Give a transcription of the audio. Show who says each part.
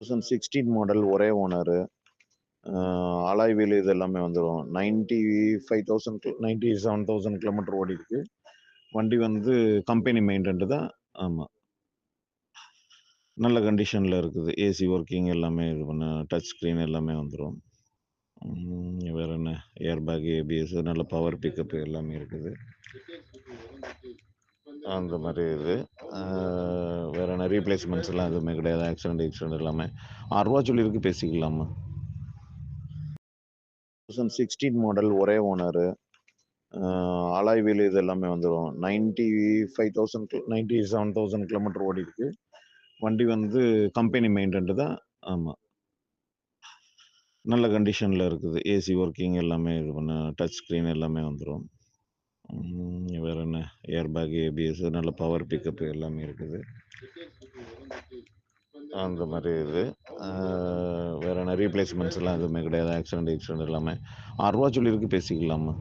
Speaker 1: Thousand sixteen model ஒரே owner alloy wheel இது எல்லாமே வந்துடும் ninety five thousand ninety seven thousand kilometre ஓடி இருக்கு வண்டி வந்து கம்பெனி மெயின்டென்ட் தான். ஆமாம் நல்ல கண்டிஷனில் இருக்குது. ஏசி ஒர்க்கிங் எல்லாமே இது பண்ண டச் ஸ்க்ரீன் எல்லாமே வந்துடும் வேறு என்ன? ஏர் பேக் ஏபிஎஸ் நல்ல பவர் பிக்கப் எல்லாமே இருக்குது. அந்த மாதிரி இது. ரீப்ளேஸ்மெண்ட்ஸ் எல்லாம் எதுவுமே கிடையாது. ஆக்சிடென்ட் ஆக்சிடென்ட் எல்லாமே. ஆறுரூவா சொல்லியிருக்கு பேசிக்கலாமா? தௌசண்ட் சிக்ஸ்டீன் மாடல் ஒரே ஓனரு அலாய் வீல் இது எல்லாமே வந்துடும் ninety five thousand ninety seven thousand kilometre ஓடி இருக்கு வண்டி வந்து கம்பெனி மெயின்டென்ட் தான். ஆமாம் நல்ல கண்டிஷனில் இருக்குது. ஏசி ஒர்க்கிங் எல்லாமே இது பண்ண டச் ஸ்க்ரீன் எல்லாமே வந்துடும் வேறு என்ன? ஏர் பேக் ஏபிஎஸ் நல்ல பவர் பிக்கப் எல்லாமே இருக்குது. அந்த மாதிரி இது. வேறு வேற என்ன ரீப்ளேஸ்மெண்ட்ஸ் எல்லாம் எதுவுமே கிடையாது. ஆக்சிடென்ட் ஆக்சிடென்ட் எல்லாமே. ஆறுரூவா சொல்லியிருக்கு பேசிக்கலாமா?